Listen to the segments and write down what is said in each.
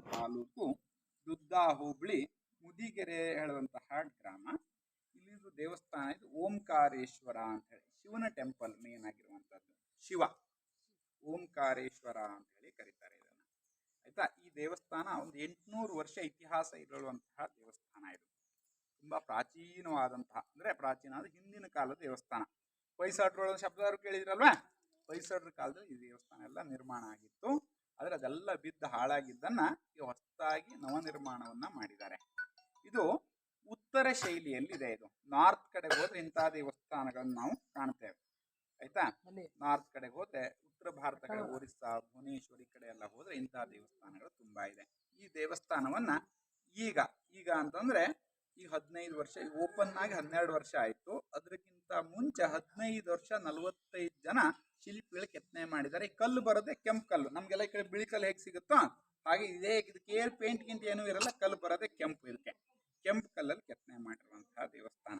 ತಾಲೂಕು ದುದ್ದಾ ಹೋಬಳಿ ಮುದಿಗೆರೆ ಹೇಳುವಂತಹ ಗ್ರಾಮ. ಇಲ್ಲಿದು ದೇವಸ್ಥಾನ ಇದು ಓಂಕಾರೇಶ್ವರ ಅಂತ ಹೇಳಿ. ಶಿವನ ಟೆಂಪಲ್ ಮೇನ್ ಆಗಿರುವಂತದ್ದು. ಶಿವ. ಓಂಕಾರೇಶ್ವರ ಅಂತ ಹೇಳಿ ಕರೀತಾರೆ ಇದನ್ನು. ಆಯ್ತಾ? ಈ ದೇವಸ್ಥಾನ ಒಂದು ಎಂಟುನೂರು ವರ್ಷ ಇತಿಹಾಸ ಇರುವಂತಹ ದೇವಸ್ಥಾನ ಇದು. ತುಂಬಾ ಪ್ರಾಚೀನವಾದಂತಹ ಅಂದ್ರೆ ಪ್ರಾಚೀನ ಅಂದ್ರೆ ಹಿಂದಿನ ಕಾಲದ ದೇವಸ್ಥಾನ. ಹೊಯ್ಸಳರ ಶಬ್ದಾರು ಕೇಳಿದ್ರಲ್ವಾ? ಹೊಯ್ಸಾಡ್ರ ಕಾಲದಲ್ಲಿ ಈ ದೇವಸ್ಥಾನ ಎಲ್ಲ ನಿರ್ಮಾಣ ಆಗಿತ್ತು. ಆದ್ರೆ ಅದೆಲ್ಲ ಬಿದ್ದು ಹಾಳಾಗಿದ್ದನ್ನ ಈ ಹೊಸದಾಗಿ ನವನಿರ್ಮಾಣವನ್ನ ಮಾಡಿದ್ದಾರೆ. ಇದು ಉತ್ತರ ಶೈಲಿಯಲ್ಲಿದೆ ಇದು. ನಾರ್ತ್ ಕಡೆಗೆ ಹೋದ್ರೆ ಇಂತಹ ದೇವಸ್ಥಾನಗಳನ್ನು ನಾವು ಕಾಣ್ತೇವೆ. ಆಯ್ತಾ? ನಾರ್ತ್ ಕಡೆಗೆ ಹೋದ್ರೆ ಉತ್ತರ ಭಾರತ ಕಡೆ ಒರಿಸ್ಸಾ ಭುವನೇಶ್ವರಿ ಕಡೆ ಎಲ್ಲ ಹೋದ್ರೆ ಇಂತಹ ದೇವಸ್ಥಾನಗಳು ತುಂಬಾ ಇದೆ. ಈ ದೇವಸ್ಥಾನವನ್ನ ಈಗ ಈಗ ಅಂತಂದ್ರೆ ಈ ಹದಿನೈದು ವರ್ಷ ಓಪನ್ ಆಗಿ ಹನ್ನೆರಡು ವರ್ಷ ಆಯ್ತು. ಅದಕ್ಕಿಂತ ಮುಂಚೆ ಹದಿನೈದು ವರ್ಷ ನಲವತ್ತೈದು ಜನ ಶಿಲ್ಪಿಗಳು ಕೆತ್ತನೆ ಮಾಡಿದ್ದಾರೆ. ಕಲ್ಲು ಬರೋದೇ ಕೆಂಪು ಕಲ್ಲು. ನಮಗೆಲ್ಲ ಈ ಕಡೆ ಬಿಳಿ ಕಲ್ಲು ಹೇಗೆ ಸಿಗುತ್ತೋ ಹಾಗೆ ಇದೇ ಇದಕ್ಕೆ ಏರ್ ಪೇಂಟ್ ಗಿಂಟ್ ಏನೂ ಇರಲ್ಲ, ಕಲ್ಲು ಬರೋದೇ ಕೆಂಪು ಇದಕ್ಕೆ. ಕೆಂಪು ಕಲ್ಲಲ್ಲಿ ಕೆತ್ತನೆ ಮಾಡಿರುವಂತಹ ದೇವಸ್ಥಾನ.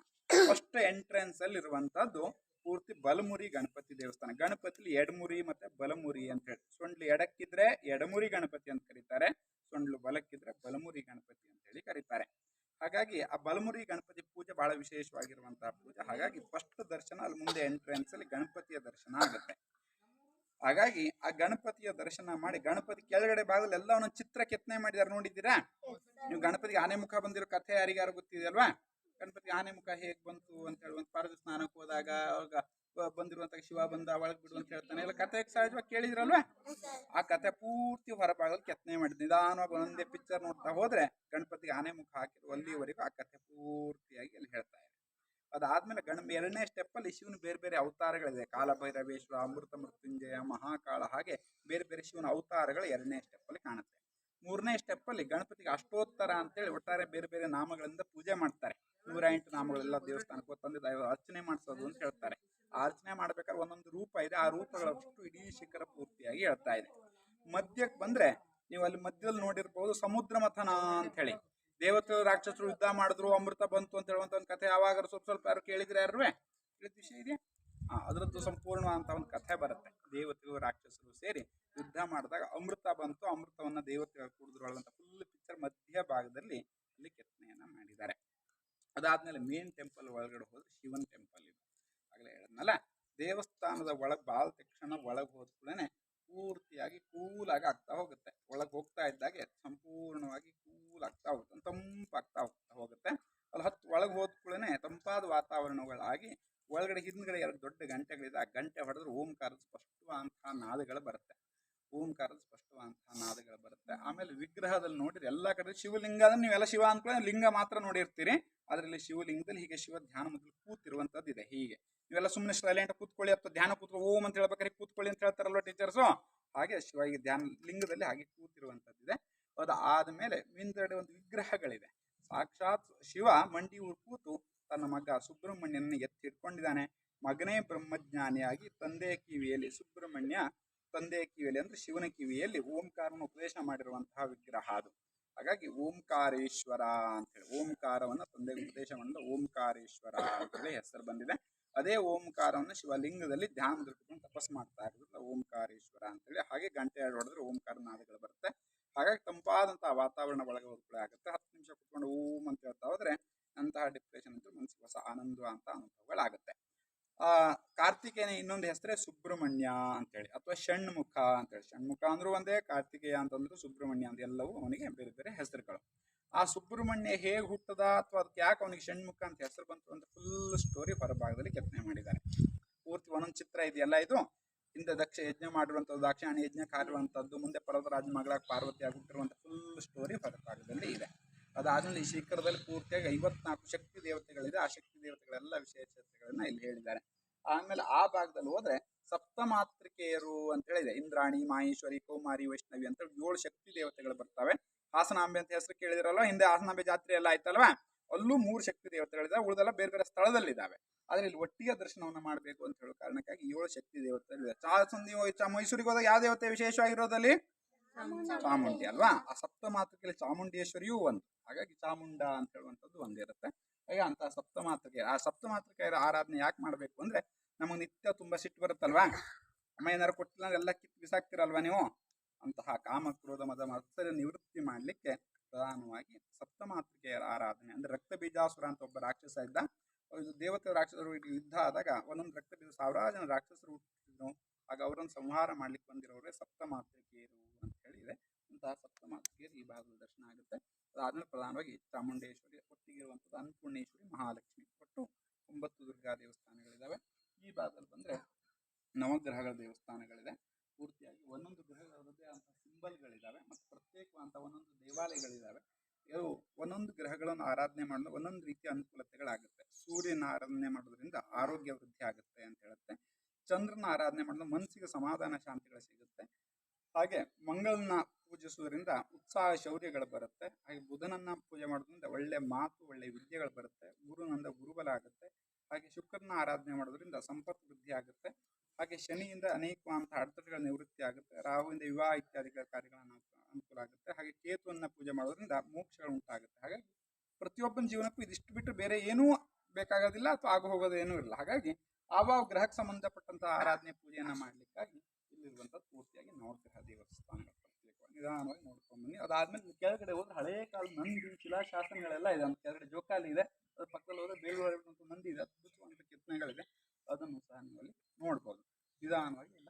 ಫಸ್ಟ್ ಎಂಟ್ರೆನ್ಸ್ ಅಲ್ಲಿ ಇರುವಂತಹದ್ದು ಪೂರ್ತಿ ಬಲಮುರಿ ಗಣಪತಿ ದೇವಸ್ಥಾನ. ಗಣಪತಿಲಿ ಎಡಮುರಿ ಮತ್ತೆ ಬಲಮುರಿ ಅಂತ ಹೇಳಿ. ಸೊಂಡ್ಲು ಎಡಕ್ಕಿದ್ರೆ ಎಡಮುರಿ ಗಣಪತಿ ಅಂತ ಕರೀತಾರೆ, ಸೊಂಡ್ಲು ಬಲಕ್ಕಿದ್ರೆ ಬಲಮುರಿ ಗಣಪತಿ ಅಂತ ಹೇಳಿ ಕರೀತಾರೆ. ಹಾಗಾಗಿ ಆ ಬಲಮುರಿ ಗಣಪತಿ ಪೂಜೆ ಬಹಳ ವಿಶೇಷವಾಗಿರುವಂತಹ ಹಾಗಾಗಿ ಫಸ್ಟ್ ದರ್ಶನ ಅಲ್ಲಿ ಮುಂದೆ ಎಂಟ್ರೆನ್ಸ್ ಅಲ್ಲಿ ಗಣಪತಿಯ ದರ್ಶನ ಆಗುತ್ತೆ. ಹಾಗಾಗಿ ಆ ಗಣಪತಿಯ ದರ್ಶನ ಮಾಡಿ ಗಣಪತಿ ಕೆಳಗಡೆ ಭಾಗದಲ್ಲಿ ಎಲ್ಲ ಚಿತ್ರ ಕೆತ್ತನೆ ಮಾಡಿದಾರೆ ನೋಡಿದ್ದೀರಾ? ನೀವು ಗಣಪತಿಗೆ ಆನೆ ಮುಖ ಬಂದಿರೋ ಕಥೆ ಯಾರಿಗಾರು ಗೊತ್ತಿದೆಯಲ್ವಾ? ಗಣಪತಿ ಆನೆ ಮುಖ ಹೇಗ್ ಬಂತು ಅಂತ ಹೇಳಿ ಒಂದು ಪಾರದ ಸ್ನಾನಕ್ಕೆ ಹೋದಾಗ ಅವಾಗ ಬಂದಿರುವಂತ ಶಿವ ಬಂದ ಒಳಗ್ ಬಿಡು ಅಂತ ಹೇಳ್ತಾನೆ. ಎಲ್ಲ ಕಥೆ ಸಹಜವಾಗಿ ಕೇಳಿದ್ರಲ್ವಾ? ಆ ಕಥೆ ಪೂರ್ತಿ ಹೊರಭಾಗದಲ್ಲಿ ಕೆತ್ತನೆ ಮಾಡಿದ್ ನಿಧಾನವಾಗಿ ಒಂದೊಂದೇ ಪಿಕ್ಚರ್ ನೋಡ್ತಾ ಹೋದ್ರೆ ಗಣಪತಿಗೆ ಆನೆ ಮುಖ ಹಾಕಿರೋ ಅಲ್ಲಿವರೆಗೂ ಆ ಕಥೆ ಪೂರ್ತಿಯಾಗಿ ಅಲ್ಲಿ ಹೇಳ್ತಾ ಇದೆ ಅದಾದ್ಮೇಲೆ ಗಣ ಎರಡನೇ ಸ್ಟೆಪ್ ಅಲ್ಲಿ ಶಿವನ ಬೇರೆ ಬೇರೆ ಅವತಾರಗಳಿದೆ. ಕಾಲಭೈರವೇಶ್ವರ, ಅಮೃತ ಮೃತ್ಯುಂಜಯ, ಮಹಾಕಾಳ ಹಾಗೆ ಬೇರೆ ಬೇರೆ ಶಿವನ ಅವತಾರಗಳು ಎರಡನೇ ಸ್ಟೆಪ್ ಅಲ್ಲಿ ಕಾಣುತ್ತೆ. ಮೂರನೇ ಸ್ಟೆಪ್ ಅಲ್ಲಿ ಗಣಪತಿಗೆ ಅಷ್ಟೋತ್ತರ ಅಂತೇಳಿ ಒಟ್ಟಾರೆ ಬೇರೆ ಬೇರೆ ನಾಮಗಳಿಂದ ಪೂಜೆ ಮಾಡ್ತಾರೆ. ನೂರ ಎಂಟು ನಾಮಗಳೆಲ್ಲ ದೇವಸ್ಥಾನಕ್ಕೆ ತಂದು ದೈವ ಅರ್ಚನೆ ಮಾಡಿಸೋದು ಅಂತ ಹೇಳ್ತಾರೆ. ಆ ಅರ್ಚನೆ ಮಾಡ್ಬೇಕಾದ್ರೆ ಒಂದೊಂದು ರೂಪ ಇದೆ. ಆ ರೂಪಗಳಷ್ಟು ಇಡೀ ಶಿಖರ ಪೂರ್ತಿಯಾಗಿ ಹೇಳ್ತಾ ಇದೆ. ಮಧ್ಯಕ್ಕೆ ಬಂದ್ರೆ ನೀವು ಅಲ್ಲಿ ಮಧ್ಯದಲ್ಲಿ ನೋಡಿರ್ಬೋದು ಸಮುದ್ರ ಮಥನ ಅಂತ ಹೇಳಿ ದೇವತೆಗಳು ರಾಕ್ಷಸರು ಯುದ್ಧ ಮಾಡಿದ್ರು ಅಮೃತ ಬಂತು ಅಂತ ಹೇಳುವಂತ ಒಂದು ಕಥೆ ಯಾವಾಗ ಸ್ವಲ್ಪ ಸ್ವಲ್ಪ ಯಾರು ಕೇಳಿದ್ರೆ ಯಾರು ಕೇಳಿದ ವಿಷಯ ಇದೆಯಾ? ಆ, ಅದರದ್ದು ಸಂಪೂರ್ಣ ಅಂತ ಒಂದು ಕಥೆ ಬರುತ್ತೆ. ದೇವತೆಗಳು ರಾಕ್ಷಸರು ಸೇರಿ ಯುದ್ಧ ಮಾಡಿದಾಗ ಅಮೃತ ಬಂತು ಅಮೃತವನ್ನ ದೇವತೆಗಳು ಕುಡಿದ್ರು ಅಂತ ಫುಲ್ ಪಿಕ್ಚರ್ ಮಧ್ಯ ಭಾಗದಲ್ಲಿ ಅಲ್ಲಿ ಕೆತ್ತನೆಯನ್ನ ಮಾಡಿದ್ದಾರೆ. ಅದಾದ್ಮೇಲೆ ಮೇನ್ ಟೆಂಪಲ್ ಒಳಗಡೆ ಹೋದ್ರೆ ಶಿವನ್ ಟೆಂಪಲ್ ಇದೆ. ಆಗಲೇ ಹೇಳದ್ನಲ್ಲ ದೇವಸ್ಥಾನದ ಒಳಗೆ ಬಾಲ್ ತಕ್ಷಣ ಒಳಗೆ ಹೋದ ಕೂಡಲೇ ಪೂರ್ತಿಯಾಗಿ ಕೂಲ್ ಆಗಿ ಆಗ್ತಾ ಹೋಗುತ್ತೆ ಒಳಗೆ ಹೋಗ್ತಾ ಇದ್ದಾಗೆ ಸಂಪೂರ್ಣವಾಗಿ ಕೂಲ್ ಆಗ್ತಾ ಹೋಗುತ್ತೆ ತಂಪಾಗ್ತಾ ಹೋಗ್ತಾ ಹೋಗುತ್ತೆ ಅಲ್ಲಿ ಹತ್ತು ಒಳಗೆ ಹೋದ ಕೂಡಲೇ ತಂಪಾದ ವಾತಾವರಣಗಳಾಗಿ ಒಳಗಡೆ ಹಿಂದ್ಗಡೆ ಎರಡು ದೊಡ್ಡ ಗಂಟೆಗಳಿದೆ. ಆ ಗಂಟೆ ಹೊಡೆದ್ರೆ ಓಂಕಾರದ ಸ್ಪಷ್ಟವಾದಂತಹ ನಾದಗಳು ಬರುತ್ತೆ. ಓಂಕಾರದ ಸ್ಪಷ್ಟವಾದಂತಹ ನಾದಗಳು ಬರುತ್ತೆ. ಆಮೇಲೆ ವಿಗ್ರಹದಲ್ಲಿ ನೋಡಿದ್ರೆ ಎಲ್ಲ ಕಡೆ ಶಿವಲಿಂಗ ಅದನ್ನು ನೀವೆಲ್ಲ ಶಿವ ಅನ್ಕೊಂಡ್ರೆ ಲಿಂಗ ಮಾತ್ರ ನೋಡಿರ್ತೀರಿ. ಅದರಲ್ಲಿ ಶಿವಲಿಂಗದಲ್ಲಿ ಹೀಗೆ ಶಿವ ಧ್ಯಾನ ಮೊದಲು ಕೂತಿರುವಂತದ್ದು ಇದೆ ಹೀಗೆ. ನೀವೆಲ್ಲ ಸುಮ್ಮನೆ ಸೈಲೆಂಟ್ ಕೂತ್ಕೊಳ್ಳಿ, ಅಥವಾ ಧ್ಯಾನ ಕೂತ್ಕೊ ಓಂ ಅಂತ ಹೇಳ್ಬೇಕಾರೆ ಕೂತ್ಕೊಳ್ಳಿ ಅಂತ ಹೇಳ್ತಾರಲ್ವ ಟೀಚರ್ಸು? ಹಾಗೆ ಶಿವ ಧ್ಯಾನ ಲಿಂಗದಲ್ಲಿ ಹಾಗೆ ಕೂತಿರುವಂತದ್ದಿದೆ ಅದು ಆದ್ಮೇಲೆ ಹಿಂದ್ಗಡೆ ಒಂದು ವಿಗ್ರಹಗಳಿದೆ. ಸಾಕ್ಷಾತ್ ಶಿವ ಮಂಡಿ ಕೂತು ತನ್ನ ಮಗ ಸುಬ್ರಹ್ಮಣ್ಯನ ಎತ್ತಿಟ್ಕೊಂಡಿದ್ದಾನೆ. ಮಗನೇ ಬ್ರಹ್ಮಜ್ಞಾನಿಯಾಗಿ ತಂದೆ ಕಿವಿಯಲ್ಲಿ ಸುಬ್ರಹ್ಮಣ್ಯ, ತಂದೆ ಕಿವಿಯಲ್ಲಿ ಅಂದ್ರೆ ಶಿವನ ಕಿವಿಯಲ್ಲಿ ಓಂಕಾರವನ್ನು ಉಪದೇಶ ಮಾಡಿರುವಂತಹ ವಿಗ್ರಹ ಅದು. ಹಾಗಾಗಿ ಓಂಕಾರೇಶ್ವರ ಅಂತ ಹೇಳಿ ಓಂಕಾರವನ್ನ ತಂದೆ ಉಪದೇಶ ಮಾಡಿದ ಓಂಕಾರೇಶ್ವರ ಅಂತ ಹೆಸರು ಬಂದಿದೆ. ಅದೇ ಓಂಕಾರವನ್ನು ಶಿವಲಿಂಗದಲ್ಲಿ ಧ್ಯಾನ ಕುತ್ಕೊಂಡು ತಪಸ್ ಮಾಡ್ತಾ ಇರೋದ್ರಿಂದ ಓಂಕಾರೇಶ್ವರ ಅಂತೇಳಿ ಹಾಗೆ ಗಂಟೆ ಹೊಡೆದ್ರೆ ಓಂಕಾರ ನಾದಗಳು ಬರುತ್ತೆ. ಹಾಗಾಗಿ ತಂಪಾದಂತಹ ವಾತಾವರಣ ಒಳಗೆ ಹೋಗ್ಕೊಳ್ಳೆ ಆಗುತ್ತೆ. ಹತ್ತು ನಿಮಿಷ ಕುತ್ಕೊಂಡು ಓಂ ಅಂತ ಹೇಳ್ತಾ ಹೋದ್ರೆ ಅಂತಹ ಡಿಪ್ರೆಷನ್ ಅಂತೂ ಮನಸ್ಸಿಗೆ ಹೊಸ ಆನಂದ ಅಂತ ಅನುಭವಗಳಾಗುತ್ತೆ. ಆ, ಕಾರ್ತಿಕೇಯನ ಇನ್ನೊಂದು ಹೆಸರೇ ಸುಬ್ರಹ್ಮಣ್ಯ ಅಂತೇಳಿ ಅಥವಾ ಷಣ್ಮುಖ ಅಂತೇಳಿ. ಷಣ್ಮುಖ ಅಂದ್ರೂ ಒಂದೇ, ಕಾರ್ತಿಕೇಯ ಅಂತಂದ್ರು ಸುಬ್ರಹ್ಮಣ್ಯ ಅಂತ ಎಲ್ಲವೂ ಅವನಿಗೆ ಬೇರೆ ಬೇರೆ ಹೆಸರುಗಳು. ಆ ಸುಬ್ರಹ್ಮಣ್ಯ ಹೇಗೆ ಹುಟ್ಟದ ಅಥವಾ ಅದಕ್ಕೆ ಯಾಕೆ ಅವನಿಗೆ ಷಣ್ಮುಖ ಅಂತ ಹೆಸರು ಬಂತು ಅಂತ ಫುಲ್ ಸ್ಟೋರಿ ಹೊರಭಾಗದಲ್ಲಿ ಕೆತ್ತನೆ ಮಾಡಿದ್ದಾರೆ. ಪೂರ್ತಿ ಒಂದೊಂದು ಚಿತ್ರ ಇದೆಯಲ್ಲ ಇದು? ಹಿಂದೆ ದಕ್ಷ ಯಜ್ಞ ಮಾಡಿರುವಂಥದ್ದು, ದಾಕ್ಷಾಯಣಿ ಯಜ್ಞ ಕಾರ್ಯವಂತದ್ದು ಮುಂದೆ ಪರ್ವತರಾಜ ಮಗಳಾಗಿ ಪಾರ್ವತಿ ಆಗಿಬಿಟ್ಟಿರುವಂಥ ಫುಲ್ ಸ್ಟೋರಿ ಹೊರಭಾಗದಲ್ಲಿ ಇದೆ. ಅದಾದ್ಮೇಲೆ ಈ ಶಿಖರದಲ್ಲಿ ಪೂರ್ತಿಯಾಗಿ ಐವತ್ನಾಲ್ಕು ಶಕ್ತಿ ದೇವತೆಗಳಿದೆ. ಆ ಶಕ್ತಿ ದೇವತೆಗಳೆಲ್ಲ ವಿಶೇಷತೆಗಳನ್ನ ಇಲ್ಲಿ ಹೇಳಿದ್ದಾರೆ. ಆಮೇಲೆ ಆ ಭಾಗದಲ್ಲಿ ಹೋದ್ರೆ ಸಪ್ತಮಾತೃಕೆಯರು ಅಂತ ಹೇಳಿದೆ. ಇಂದ್ರಾಣಿ, ಮಾಹೇಶ್ವರಿ, ಕೌಮಾರಿ, ವೈಷ್ಣವಿ ಅಂತ ಏಳು ಶಕ್ತಿ ದೇವತೆಗಳು ಬರ್ತವೆ. ಹಾಸನಾಂಬೆ ಅಂತ ಹೆಸರು ಕೇಳಿದಿರಲ್ವ? ಹಿಂದೆ ಹಾಸನಾಂಬೆ ಜಾತ್ರೆ ಎಲ್ಲ ಆಯ್ತಲ್ವಾ? ಅಲ್ಲೂ ಮೂರು ಶಕ್ತಿ ದೇವತೆಗಳಿದ್ದಾವೆ ಉಳಿದೆಲ್ಲ ಬೇರೆ ಬೇರೆ ಸ್ಥಳದಲ್ಲಿದ್ದಾವೆ ಆದ್ರೆ ಇಲ್ಲಿ ಒಟ್ಟಿಗೆ ದರ್ಶನವನ್ನ ಮಾಡಬೇಕು ಅಂತ ಹೇಳೋ ಕಾರಣಕ್ಕಾಗಿ ಏಳು ಶಕ್ತಿ ದೇವತೆಗಳಿದೆ ಚಾ ಮೈಸೂರಿಗೆ ಹೋದಾಗ ಯಾವ ದೇವತೆ ವಿಶೇಷವಾಗಿರೋದಲ್ಲಿ? ಚಾಮುಂಡಿ. ಅಲ್ವಾ? ಆ ಸಪ್ತ ಮಾತೃಕೆಯಲ್ಲಿ ಚಾಮುಂಡೇಶ್ವರಿಯೂ ಒಂದು. ಹಾಗಾಗಿ ಚಾಮುಂಡ ಅಂತ ಹೇಳುವಂಥದ್ದು ಒಂದಿರುತ್ತೆ ಹಾಗೆ ಅಂತ ಸಪ್ತ ಮಾತೃಕೆ ಆ ಸಪ್ತ ಮಾತೃಕೆಯರ ಆರಾಧನೆ ಯಾಕೆ ಮಾಡಬೇಕು ಅಂದ್ರೆ ನಮಗೆ ನಿತ್ಯ ತುಂಬಾ ಸಿಟ್ಟು ಬರುತ್ತಲ್ವಾ? ಅಮ್ಮ ಏನಾರು ಕೊಟ್ಟಿಲ್ಲ ಅಂದ್ರೆ ಎಲ್ಲ ಕಿತ್ತು ಬಿಸಾಕ್ತಿರಲ್ವಾ ನೀವು? ಅಂತಹ ಕಾಮ ಕ್ರೋಧ ಮದ ಮತ್ಸರ ನಿವೃತ್ತಿ ಮಾಡಿ ಮಾಡಲಿಕ್ಕೆ ಪ್ರಧಾನವಾಗಿ ಆರಾಧನೆ, ಅಂದ್ರೆ ರಕ್ತ ಬೀಜಾಸುರ ಅಂತ ಒಬ್ಬ ರಾಕ್ಷಸ ಇದ್ದ. ಇದು ದೇವತೆ ರಾಕ್ಷಸರು ಯುದ್ಧ ಆದಾಗ ಒಂದೊಂದು ರಕ್ತ ಬೀಜ, ಸಾವಿರಾರು ಜನ ರಾಕ್ಷಸರು ಹುಟ್ಟಿದ್ರು. ಆಗ ಅವರನ್ನು ಸಂಹಾರ ಮಾಡ್ಲಿಕ್ಕೆ ಬಂದಿರೋರೇ ಸಪ್ತಮಾತೃಕೆಯರು ಅಂತ ಹೇಳಿದೆ. ಅಂತಹ ಸಪ್ತಮಾತೃಕೆಯರು ಈ ಭಾಗದ ದರ್ಶನ ಆಗುತ್ತೆ. ಅದಾದ್ಮೇಲೆ ಪ್ರಧಾನವಾಗಿ ಚಾಮುಂಡೇಶ್ವರಿ ಒಟ್ಟಿಗೆ ಇರುವಂಥದ್ದು ಅನ್ನಪೂರ್ಣೇಶ್ವರಿ, ಮಹಾಲಕ್ಷ್ಮಿ. ಒಟ್ಟು ಒಂಬತ್ತು ದುರ್ಗಾ ದೇವಸ್ಥಾನಗಳಿದ್ದಾವೆ ಈ ಭಾಗದಲ್ಲಿ ಬಂದ್ರೆ ನವಗ್ರಹಗಳ ದೇವಸ್ಥಾನಗಳಿದೆ. ಪೂರ್ತಿಯಾಗಿ ಒಂದೊಂದು ಗ್ರಹಗಳದ್ದೇ ಅಂತ ಸಿಂಬಲ್ಗಳಿದ್ದಾವೆ ಮತ್ತು ಪ್ರತ್ಯೇಕವಾದ ಒಂದೊಂದು ದೇವಾಲಯಗಳಿದಾವೆ. ಇವು ಒಂದೊಂದು ಗ್ರಹಗಳನ್ನು ಆರಾಧನೆ ಮಾಡಲು ಒಂದೊಂದು ರೀತಿಯ ಅನುಕೂಲತೆಗಳಾಗುತ್ತೆ. ಸೂರ್ಯನ ಆರಾಧನೆ ಮಾಡೋದ್ರಿಂದ ಆರೋಗ್ಯ ವೃದ್ಧಿ ಆಗುತ್ತೆ ಅಂತ ಹೇಳುತ್ತೆ. ಚಂದ್ರನ ಆರಾಧನೆ ಮಾಡಲು ಮನಸ್ಸಿಗೆ ಸಮಾಧಾನ ಶಾಂತಿಗಳು ಸಿಗುತ್ತೆ. ಹಾಗೆ ಮಂಗಳನ ಪೂಜಿಸುವುದರಿಂದ ಉತ್ಸಾಹ ಶೌರ್ಯಗಳು ಬರುತ್ತೆ. ಹಾಗೆ ಬುಧನನ್ನ ಪೂಜೆ ಮಾಡೋದ್ರಿಂದ ಒಳ್ಳೆ ಮಾತು, ಒಳ್ಳೆ ವಿದ್ಯೆಗಳು ಬರುತ್ತೆ. ಗುರುನಂದ ಗುರುಬಲ ಆಗುತ್ತೆ. ಹಾಗೆ ಶುಕ್ರನ ಆರಾಧನೆ ಮಾಡೋದ್ರಿಂದ ಸಂಪತ್ತು ವೃದ್ಧಿ ಆಗುತ್ತೆ. ಹಾಗೆ ಶನಿಯಿಂದ ಅನೇಕವಾದಂತಹ ಅಡೆತಡೆಗಳ ನಿವೃತ್ತಿ ಆಗುತ್ತೆ. ರಾಹುವಿಂದ ವಿವಾಹ ಇತ್ಯಾದಿ ಕಾರ್ಯಗಳನ್ನು ಅನುಕೂಲ ಆಗುತ್ತೆ. ಹಾಗೆ ಕೇತುವನ್ನು ಪೂಜೆ ಮಾಡೋದ್ರಿಂದ ಮೋಕ್ಷಗಳು ಉಂಟಾಗುತ್ತೆ. ಹಾಗಾಗಿ ಪ್ರತಿಯೊಬ್ಬನ ಜೀವನಕ್ಕೂ ಇದಿಷ್ಟು ಬಿಟ್ಟು ಬೇರೆ ಏನೂ ಬೇಕಾಗೋದಿಲ್ಲ ಅಥವಾ ಆಗು ಹೋಗೋದು ಏನೂ ಇರಲ್ಲ. ಹಾಗಾಗಿ ಆವಾವ ಗ್ರಹಕ್ಕೆ ಸಂಬಂಧಪಟ್ಟಂಥ ಆರಾಧನೆ ಪೂಜೆಯನ್ನು ಮಾಡಲಿಕ್ಕಾಗಿ ಇಲ್ಲಿರುವಂಥದ್ದು ಪೂರ್ತಿಯಾಗಿ ನವಗ್ರಹ ದೇವಸ್ಥಾನಗಳು ಪ್ರತ್ಯೇಕವಾಗಿ ನಿಧಾನವಾಗಿ ನೋಡ್ಕೊಂಡು ಬನ್ನಿ. ಅದಾದ್ಮೇಲೆ ಕೆಳಗಡೆ ಹೋದ್ರೆ ಹಳೇ ಕಾಲ ನಂದಿ, ಶಿಲಾಶಾಸನಗಳೆಲ್ಲ ಇದೆ. ಅಂತ ಕೆಳಗಡೆ ಜೋಕಾಲಿ ಇದೆ. ಅದ್ರ ಪಕ್ಕದಲ್ಲಿ ಹೋದ್ರೆ ಬೇಲೂರು ನಂದಿ ಇದೆ. ಕೆತ್ತನೆಗಳಿದೆ. ಅದನ್ನು ಸಹ ನೀವು ಅಲ್ಲಿ ನೋಡ್ಬೋದು. ನಿಧಾನವಾಗಿ ಎಲ್ಲ